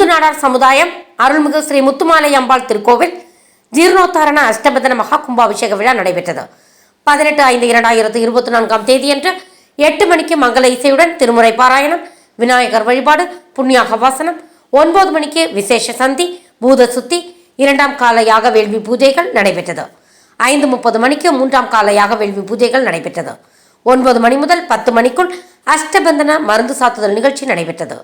இந்து நாடார் சமுதாயம் அருள்மிகு ஸ்ரீ முத்துமாலை அம்பாள் திருக்கோவில் ஜீர்ணோத்தாரண அஷ்டபந்தன மகா கும்பாபிஷேக விழா நடைபெற்றது. பதினெட்டு ஐந்து இரண்டாயிரத்து இருபத்தி நான்காம் தேதியன்று எட்டு மணிக்கு மங்கள இசையுடன் திருமுறை பாராயணம் விநாயகர் வழிபாடு புண்ணியாக வாசனம் ஒன்பது மணிக்கு விசேஷ சந்தி பூத சுத்தி இரண்டாம் கால யாக வேள்வி பூஜைகள் நடைபெற்றது. ஐந்து முப்பது மணிக்கு மூன்றாம் கால யாக வேள்வி பூஜைகள் நடைபெற்றது. ஒன்பது மணி முதல் பத்து மணிக்குள் அஷ்டபந்தன மருந்து சாத்துதல் நிகழ்ச்சி நடைபெற்றது.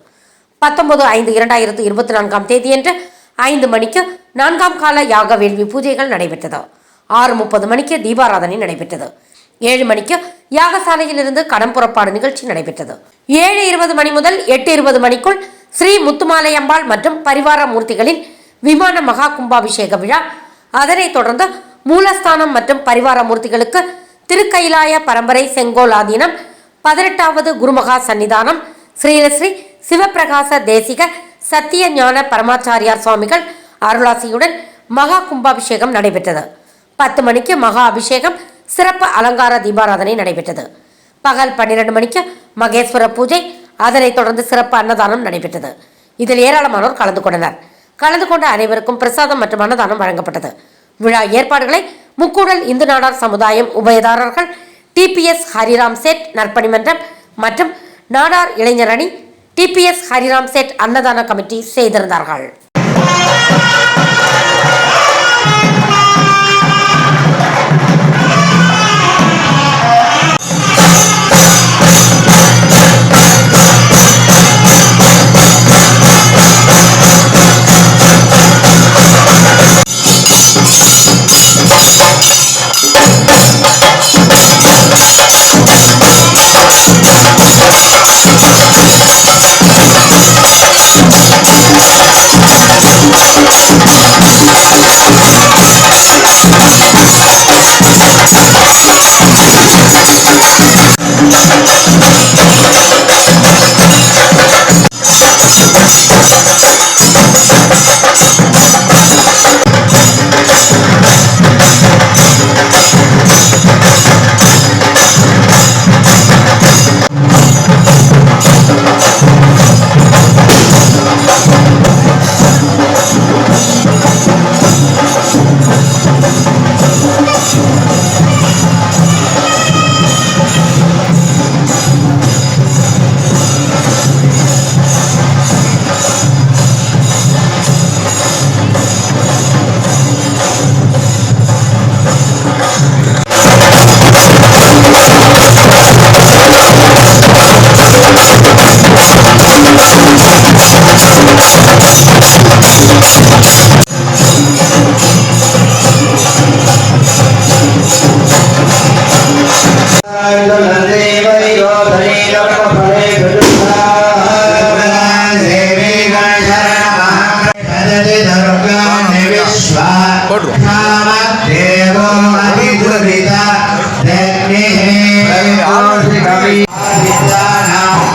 பத்தொன்பது ஐந்து இரண்டாயிரத்து இருபத்தி நான்காம் தேதியன்று ஐந்து மணிக்கு நான்காம் கால யாக வேள்வி பூஜைகள் நடைபெற்றது. ஆறு முப்பது மணிக்கு தீபாராதனை நடைபெற்றது. ஏழு மணிக்கு யாகசாலையிலிருந்து கடன் புறப்பாடு நிகழ்ச்சி நடைபெற்றது. ஏழு இருபது மணி முதல் எட்டு இருபது மணிக்குள் ஸ்ரீ முத்துமாலை அம்பாள் மற்றும் பரிவார மூர்த்திகளின் விமான மகா கும்பாபிஷேக விழா. அதனைத் தொடர்ந்து மூலஸ்தானம் மற்றும் பரிவார மூர்த்திகளுக்கு திருக்கைலாய பரம்பரை செங்கோல் ஆதீனம் பதினெட்டாவது குருமகா சன்னிதானம் ஸ்ரீலஸ்ரீ சிவப்பிரகாச தேசிக சத்திய ஞான பரமாச்சாரியார் சுவாமிகள் அருளாசியுடன் மகா கும்பாபிஷேகம் நடைபெற்றது. பத்து மணிக்கு மகா அபிஷேகம் சிறப்பு அலங்கார தீபாராதனை நடைபெற்றது. பகல் பன்னிரண்டு மணிக்கு மகேஸ்வர பூஜை அதனைத் தொடர்ந்து சிறப்பு அன்னதானம் நடைபெற்றது. இதில் ஏராளமானோர் கலந்து கொண்டனர். கலந்து கொண்ட அனைவருக்கும் பிரசாதம் மற்றும் அன்னதானம் வழங்கப்பட்டது. விழா ஏற்பாடுகளை முக்கூடல் இந்து நாடார் சமுதாயம் உபயதாரர்கள் டிபிஎஸ் ஹரிராம் சேட் நற்பணி மன்றம் மற்றும் நாடார் இளைஞரணி ടി പി എസ് ഹരിറാം സേറ്റ് അന്നദാന കമ്മിറ്റി സേതർ ദർഹാൾ Yes.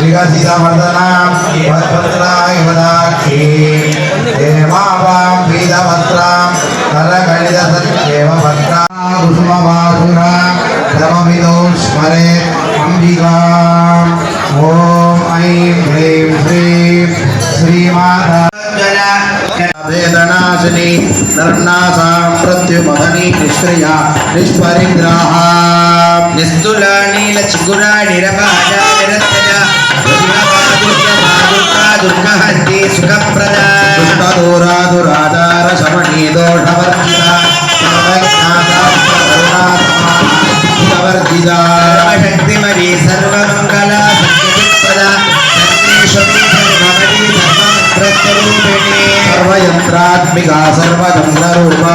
विकसित वर्धना वत्पत्राय वदाक्षी देवावां वेदवत्रां करकलितसत्येव वत्रा कुसुमवासुरा सममिदो स्मरे अम्बिका ऐं श्रीं श्रीमाता वेदनाशिनी नर्णासां प्रत्युपधनी निश्रिया నిస్తుల నీల చిగుర నిరపాజ నిరస్తజ దుఃఖహస్తి సుఖప్రద. దుష్టదూరాదురాధార శమణీ దోషవర్జిత శక్తిమరీ సర్వమంగళ సత్యప్రద సర్వేశ్వరీ సర్వయంత్రాత్మిక సర్వచంద్రూపా